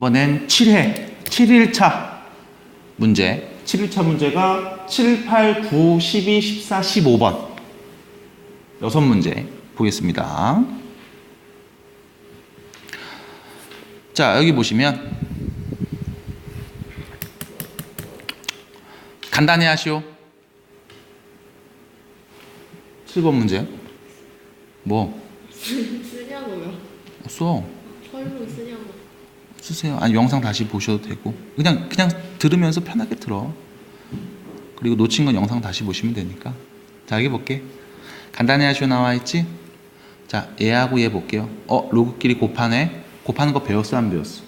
이번엔 7회, 7일차 문제. 7일차 문제가 7, 8, 9, 12, 14, 15번. 여섯 문제 보겠습니다. 자, 여기 보시면 간단히 하시오. 7번 문제. 뭐? 쓰냐고요? 써. 설문 쓰냐고. 쓰세요. 아니 영상 다시 보셔도 되고 그냥 그냥 들으면서 편하게 들어. 그리고 놓친 건 영상 다시 보시면 되니까. 자 여기 볼게. 간단히 하시오 나와 있지? 자 얘하고 얘 볼게요. 어 로그끼리 곱하네. 곱하는 거 배웠어 안 배웠어?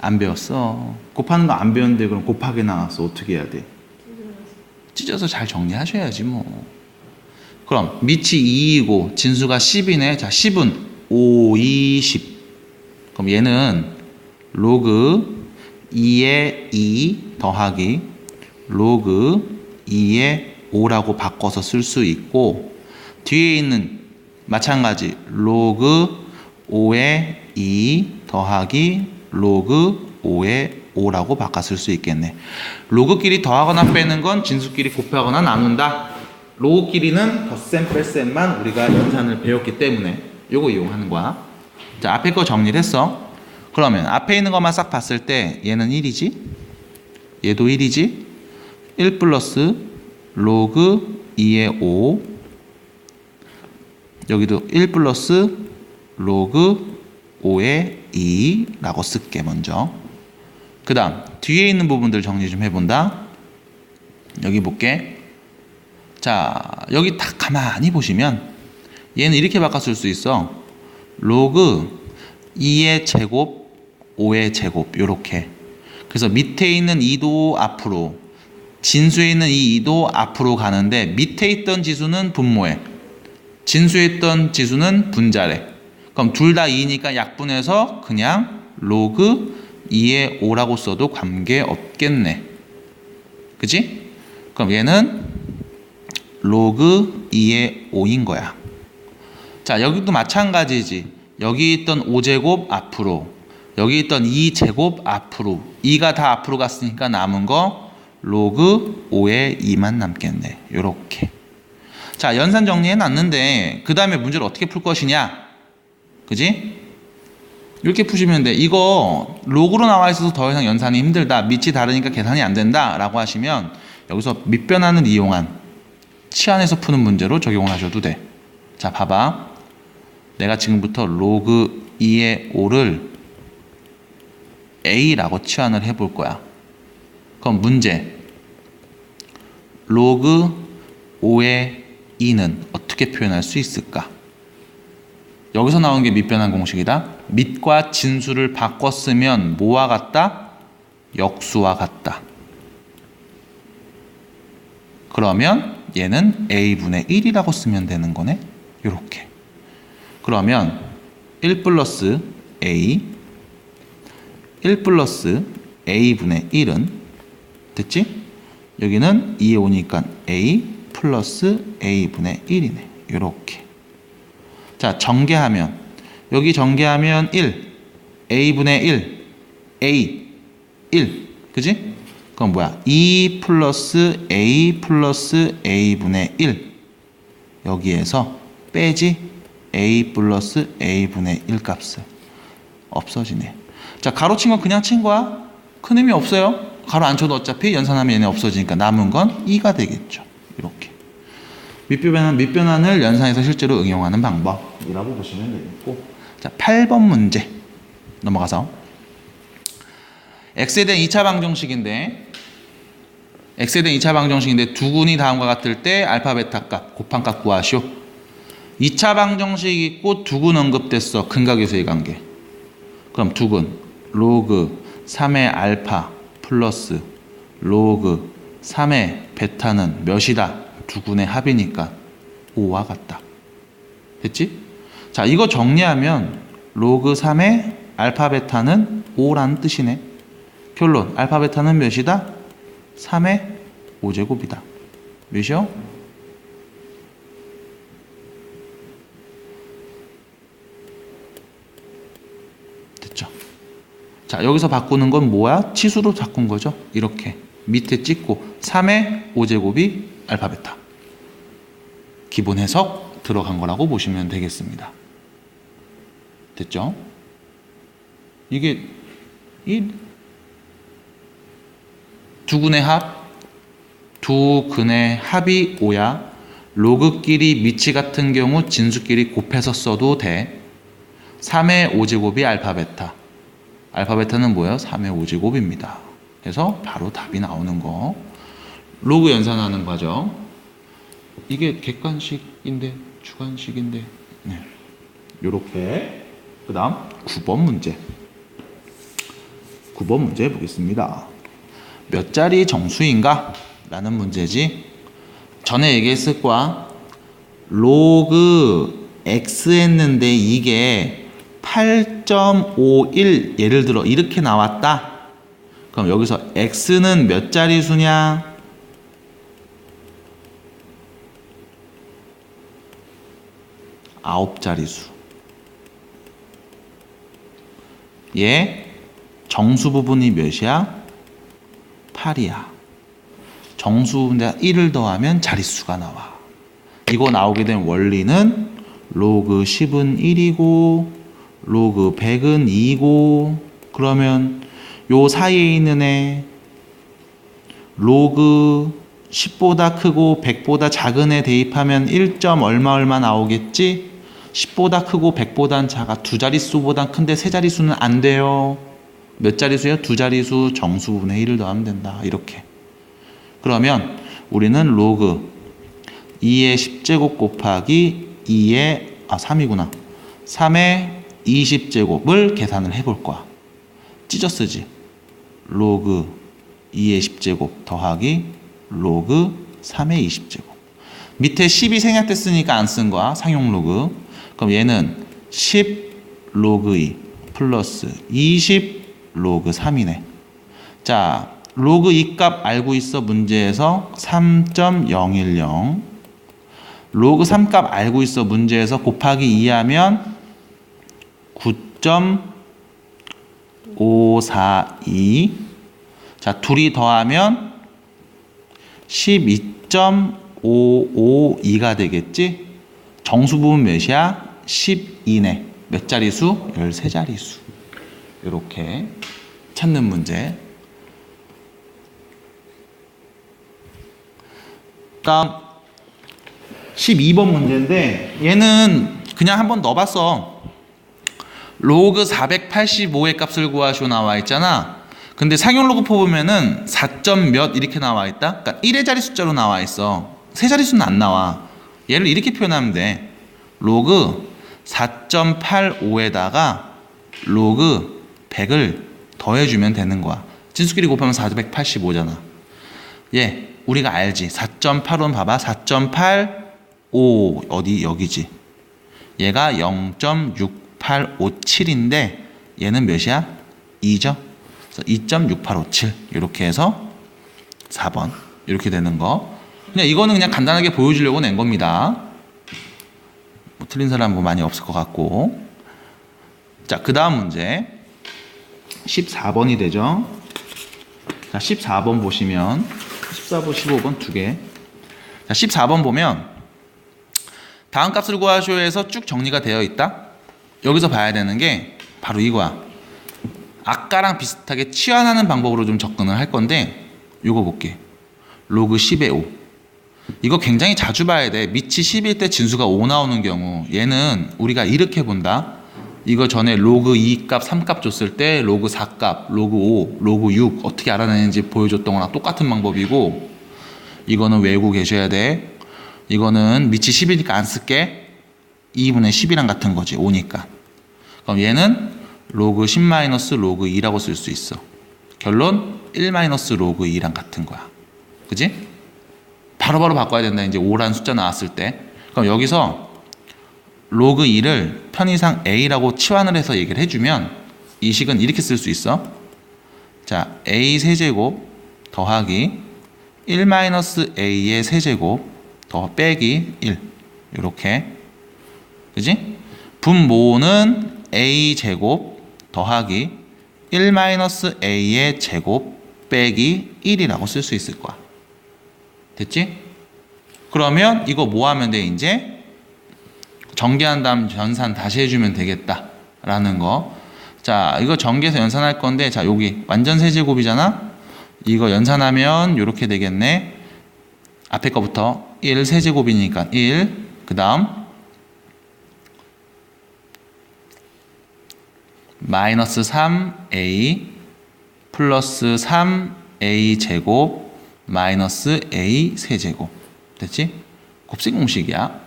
안 배웠어. 곱하는 거 안 배웠는데 그럼 곱하게 나왔어. 어떻게 해야 돼? 찢어서 잘 정리하셔야지 뭐. 그럼 밑이 2이고 진수가 10이네. 자 10은 5, 2, 10. 그럼 얘는 로그 2의 2 더하기 로그 2의 5라고 바꿔서 쓸 수 있고 뒤에 있는 마찬가지 로그 5의 2 더하기 로그 5의 5라고 바꿔 쓸 수 있겠네. 로그끼리 더하거나 빼는 건 진수끼리 곱하거나 나눈다. 로그끼리는 덧셈 뺄셈만 우리가 연산을 배웠기 때문에 요거 이용하는 거야. 자, 앞에 거 정리를 했어. 그러면 앞에 있는 것만 싹 봤을 때 얘는 1이지? 얘도 1이지? 1 플러스 로그 2의 5 여기도 1 플러스 로그 5의 2라고 쓸게 먼저. 그 다음 뒤에 있는 부분들 정리 좀 해본다. 여기 볼게. 자 여기 딱 가만히 보시면 얘는 이렇게 쓸수 있어. 로그 2의 제곱, 5의 제곱 요렇게. 그래서 밑에 있는 2도 앞으로 진수에 있는 이 2도 앞으로 가는데 밑에 있던 지수는 분모에 진수에 있던 지수는 분자래. 그럼 둘 다 2니까 약분해서 그냥 로그 2의 5라고 써도 관계 없겠네. 그지? 그럼 얘는 로그 2의 5인 거야. 자, 여기도 마찬가지지. 여기 있던 5제곱 앞으로, 여기 있던 2제곱 앞으로, 2가 다 앞으로 갔으니까 남은 거 로그 5의 2만 남겠네. 요렇게. 자, 연산 정리해 놨는데 그 다음에 문제를 어떻게 풀 것이냐? 그지? 이렇게 푸시면 돼. 이거 로그로 나와 있어서 더 이상 연산이 힘들다. 밑이 다르니까 계산이 안 된다. 라고 하시면 여기서 밑변환을 이용한 치안에서 푸는 문제로 적용을 하셔도 돼. 자, 봐봐. 내가 지금부터 로그 2의 5를 A라고 치환을 해볼 거야. 그럼 문제. 로그 5의 2는 어떻게 표현할 수 있을까? 여기서 나온 게 밑변환 공식이다. 밑과 진수를 바꿔 쓰면 뭐와 같다? 역수와 같다. 그러면 얘는 A분의 1이라고 쓰면 되는 거네. 이렇게. 그러면 1 플러스 A 1 플러스 A분의 1은 됐지? 여기는 2에 오니까 A 플러스 A분의 1이네. 이렇게. 자, 전개하면 여기 전개하면 1 A분의 1 A 1 그지? 그럼 뭐야? 2 플러스 A 플러스 A분의 1 여기에서 빼지 A 플러스 A분의 1 값을 없어지네. 자, 가로 친 건 그냥 친 거야. 큰 의미 없어요. 가로 안 쳐도 어차피 연산하면 얘네 없어지니까 남은 건 2가 되겠죠. 이렇게. 밑변환, 밑변환을 연산해서 실제로 응용하는 방법이라고 보시면 되겠고. 자, 8번 문제. 넘어가서. x에 대한 2차 방정식인데, x에 대한 2차 방정식인데, 두 군이 다음과 같을 때 알파, 베타 값, 곱한 값 구하시오. 2차 방정식 있고 두근 언급됐어. 근각에서의 관계. 그럼 두근 로그 3의 알파 플러스 로그 3의 베타는 몇이다? 두근의 합이니까 5와 같다. 됐지? 자, 이거 정리하면 로그 3의 알파 베타는 5라는 뜻이네. 결론 알파 베타는 몇이다? 3의 5제곱이다. 몇이요? 됐죠? 자, 여기서 바꾸는 건 뭐야? 치수로 바꾼 거죠. 이렇게 밑에 찍고 3의 5제곱이 알파베타. 기본 해석 들어간 거라고 보시면 되겠습니다. 됐죠? 이게 이 두 근의 합, 두 근의 합이 5야. 로그끼리 미치 같은 경우 진수끼리 곱해서 써도 돼. 3의 5제곱이 알파베타. 알파베타는 뭐예요? 3의 5제곱입니다. 그래서 바로 답이 나오는 거. 로그 연산하는 과정. 이게 객관식인데 주관식인데. 네. 요렇게. 그다음 9번 문제. 9번 문제 보겠습니다. 몇 자리 정수인가? 라는 문제지. 전에 얘기했을 거야. 로그 x 했는데 이게 8.51 예를 들어 이렇게 나왔다. 그럼 여기서 x는 몇 자리 수냐? 아홉 자리 수. 얘 정수 부분이 몇이야? 8이야. 정수인데 1을 더하면 자릿수가 나와. 이거 나오게 된 원리는 로그 10은 1이고 로그 100은 2고 그러면 요 사이에 있는 애 로그 10보다 크고 100보다 작은 애 대입하면 1. 얼마 얼마 나오겠지? 10보다 크고 100보단 작아 두 자릿수보단 큰데 세 자릿수는 안 돼요. 몇 자릿수요? 두 자릿수 정수분의 1을 더하면 된다. 이렇게. 그러면 우리는 로그 2의 10제곱 곱하기 2의 아 3이구나. 3의 20제곱을 계산을 해볼 거야. 찢어 쓰지. 로그 2의 10제곱 더하기 로그 3의 20제곱. 밑에 10이 생략됐으니까 안 쓴 거야. 상용 로그. 그럼 얘는 10 로그 2 플러스 20 로그 3이네. 자, 로그 2 값 알고 있어 문제에서 3.010 로그 3 값 알고 있어 문제에서 곱하기 2 하면 9.542 자, 둘이 더하면 12.552가 되겠지? 정수 부분 몇이야? 12네. 몇 자리수? 13자리수. 이렇게 찾는 문제. 다음 12번 문제인데 얘는 그냥 한번 넣어봤어. 로그 485의 값을 구하시오 나와 있잖아. 근데 상용 로그 보면은 4점 몇 이렇게 나와 있다. 그러니까 1의 자리 숫자로 나와 있어. 세 자리수는 안 나와. 얘를 이렇게 표현하면 돼. 로그 4.85에다가 로그 100을 더해주면 되는 거야. 진수끼리 곱하면 485잖아. 예, 우리가 알지. 4.85는 봐봐. 4.85 어디 여기지. 얘가 0.6857인데 얘는 몇이야? 2죠. 그래서 2.6857 이렇게 해서 4번 이렇게 되는 거. 그냥 이거는 그냥 간단하게 보여주려고 낸 겁니다. 뭐 틀린 사람 뭐 많이 없을 것 같고. 자, 그 다음 문제. 14번이 되죠. 자, 14번 보시면 14번, 15번 두 개. 자, 14번 보면 다음 값을 구하쇼에서 쭉 정리가 되어 있다. 여기서 봐야 되는 게 바로 이거야. 아까랑 비슷하게 치환하는 방법으로 좀 접근을 할 건데 요거 볼게. 로그 10의 5. 이거 굉장히 자주 봐야 돼. 밑이 10일 때 진수가 5 나오는 경우 얘는 우리가 이렇게 본다. 이거 전에 로그 2값, 3값 줬을 때 로그 4값, 로그 5, 로그 6 어떻게 알아내는지 보여줬던 거랑 똑같은 방법이고 이거는 외우고 계셔야 돼. 이거는 밑이 10이니까 안 쓸게. 2분의 10이랑 같은 거지. 5니까. 그럼 얘는 로그 10 마이너스 로그 2라고 쓸 수 있어. 결론 1 마이너스 로그 2랑 같은 거야. 그지? 바로바로 바꿔야 된다. 이제 5라는 숫자 나왔을 때. 그럼 여기서 로그 2를 편의상 a라고 치환을 해서 얘기를 해주면 이 식은 이렇게 쓸 수 있어. 자, a 세제곱 더하기 1 마이너스 a의 세제곱 더 빼기 1 이렇게 그지? 분모는 a 제곱 더하기 1-a의 제곱 빼기 1이라고 쓸 수 있을 거야. 됐지? 그러면 이거 뭐 하면 돼 이제? 전개한 다음 연산 다시 해주면 되겠다 라는 거. 자 이거 전개해서 연산할 건데 자 여기 완전 세제곱이잖아? 이거 연산하면 이렇게 되겠네. 앞에 거부터 1 세제곱이니까 1. 그 다음 마이너스 3a 플러스 3a 제곱 마이너스 a 세제곱 됐지? 곱셈 공식이야.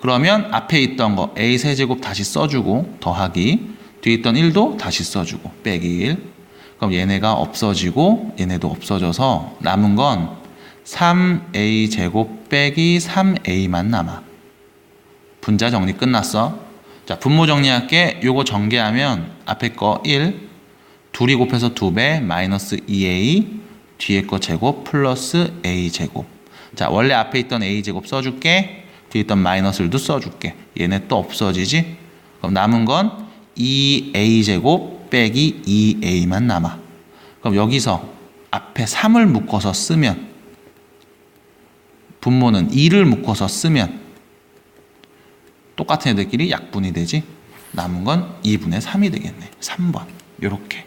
그러면 앞에 있던 거 a 세제곱 다시 써주고 더하기 뒤에 있던 1도 다시 써주고 빼기 1 그럼 얘네가 없어지고 얘네도 없어져서 남은 건 3a 제곱 빼기 3a만 남아. 분자 정리 끝났어. 자, 분모 정리할게. 요거 전개하면 앞에 거 1, 둘이 곱해서 2배 마이너스 2a, 뒤에 거 제곱 플러스 a 제곱. 자, 원래 앞에 있던 a 제곱 써줄게. 뒤에 있던 마이너스를도 써줄게. 얘네 또 없어지지? 그럼 남은 건 2a 제곱 빼기 2a만 남아. 그럼 여기서 앞에 3을 묶어서 쓰면 분모는 2를 묶어서 쓰면 똑같은 애들끼리 약분이 되지. 남은 건 2분의 3이 되겠네. 3번. 요렇게.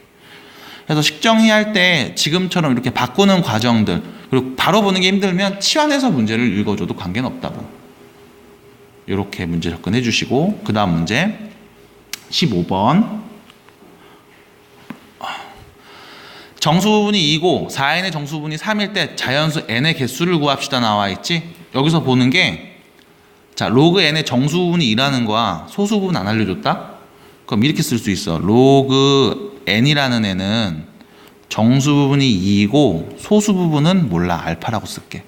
그래서 식정리 할때 지금처럼 이렇게 바꾸는 과정들 그리고 바로 보는 게 힘들면 치환해서 문제를 읽어줘도 관계는 없다고. 요렇게 문제 접근해 주시고 그 다음 문제 15번 정수분이 2고 4n의 정수분이 3일 때 자연수 n의 개수를 구합시다 나와 있지? 여기서 보는 게 자, 로그 n의 정수분이 2라는 거야. 소수분 안 알려줬다? 그럼 이렇게 쓸 수 있어. 로그 n이라는 애는 정수 부분이 2고 소수 부분은 몰라. 알파라고 쓸게.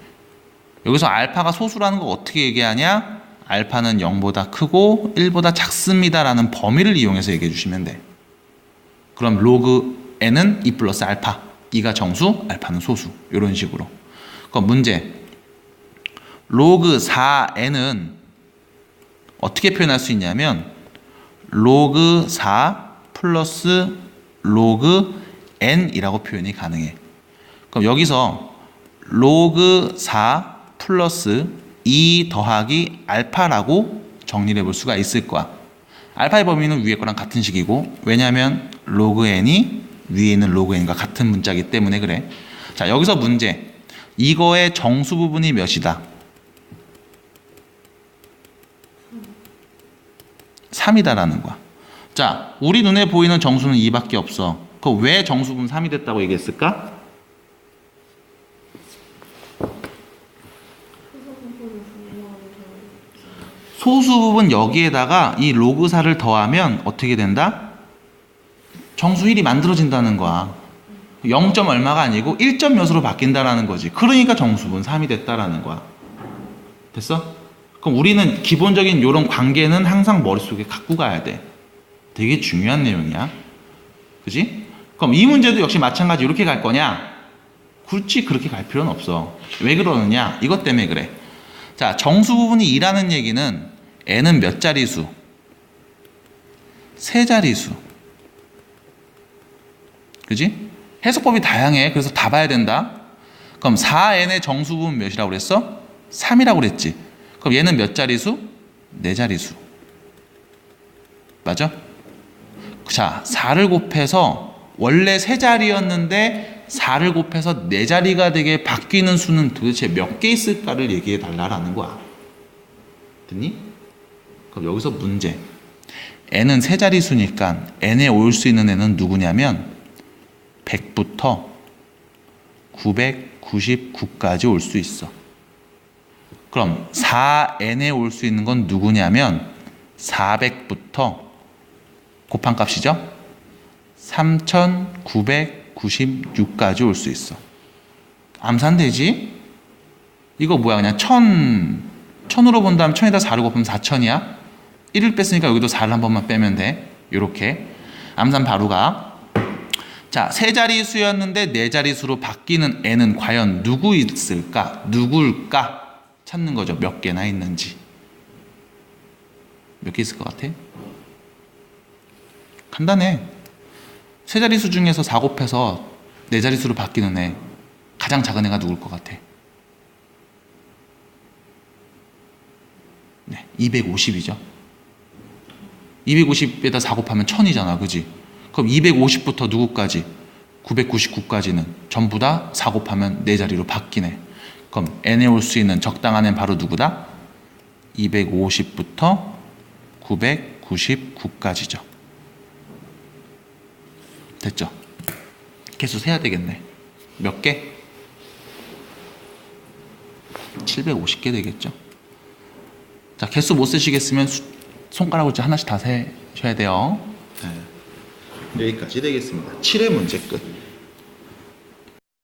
여기서 알파가 소수라는 거 어떻게 얘기하냐? 알파는 0보다 크고 1보다 작습니다라는 범위를 이용해서 얘기해 주시면 돼. 그럼 로그 n은 2 플러스 알파. 2가 정수, 알파는 소수. 이런 식으로. 그럼 문제. 로그 4n은 어떻게 표현할 수 있냐면 로그 4 플러스 로그 n이라고 표현이 가능해. 그럼 여기서 로그 4 플러스 2 더하기 알파라고 정리를 해볼 수가 있을 거야. 알파의 범위는 위에 거랑 같은 식이고 왜냐하면 로그 n이 위에 있는 로그 n과 같은 문자이기 때문에 그래. 자 여기서 문제. 이거의 정수 부분이 몇이다? 3이다라는 거야. 자, 우리 눈에 보이는 정수는 2밖에 없어. 그 왜 정수분 3이 됐다고 얘기했을까? 소수 부분 여기에다가 이 로그사를 더하면 어떻게 된다? 정수 1이 만들어진다는 거야. 0. 얼마가 아니고 1. 몇으로 바뀐다라는 거지. 그러니까 정수분 3이 됐다라는 거야. 됐어? 그럼 우리는 기본적인 이런 관계는 항상 머릿속에 갖고 가야 돼. 되게 중요한 내용이야. 그지? 그럼 이 문제도 역시 마찬가지 이렇게 갈 거냐? 굳이 그렇게 갈 필요는 없어. 왜 그러느냐? 이것 때문에 그래. 자, 정수 부분이 2라는 얘기는 n은 몇 자리수? 세 자리수. 그지? 해석법이 다양해. 그래서 다 봐야 된다. 그럼 4n의 정수 부분 몇이라고 그랬어? 3이라고 그랬지. 그럼 얘는 몇 자리수? 네 자리수. 맞아? 자, 4를 곱해서 원래 세 자리였는데 4를 곱해서 네 자리가 되게 바뀌는 수는 도대체 몇 개 있을까를 얘기해 달라라는 거야. 됐니? 그럼 여기서 문제. n은 세 자리수니까 n에 올 수 있는 애는 누구냐면 100부터 999까지 올 수 있어. 그럼 4n에 올 수 있는 건 누구냐면 400부터 곱한 값이죠. 3996까지 올 수 있어. 암산되지? 이거 뭐야 그냥 1000 1000으로 본 다음 1000에다 4를 곱하면 4000이야. 1을 뺐으니까 여기도 4를 한 번만 빼면 돼. 요렇게. 암산 바로 가. 자, 세 자리 수였는데 네 자리 수로 바뀌는 n은 과연 누구 있을까? 누굴까? 찾는 거죠. 몇 개나 있는지. 몇 개 있을 것 같아? 간단해. 세 자릿수 중에서 4 곱해서 네 자릿수로 바뀌는 애 가장 작은 애가 누굴 것 같아? 네, 250이죠. 250에다 4 곱하면 1000이잖아, 그지? 그럼 250부터 누구까지? 999까지는 전부 다 4 곱하면 네 자리로 바뀌네. 그럼 n에 올 수 있는 적당한 애는 바로 누구다? 250부터 999까지죠. 됐죠? 개수 세야 되겠네. 몇 개? 750개 되겠죠. 자, 개수 못 쓰시겠으면 수- 손가락으로 하나씩 다 세셔야 돼요. 네. 여기까지 되겠습니다. 7의 문제 끝.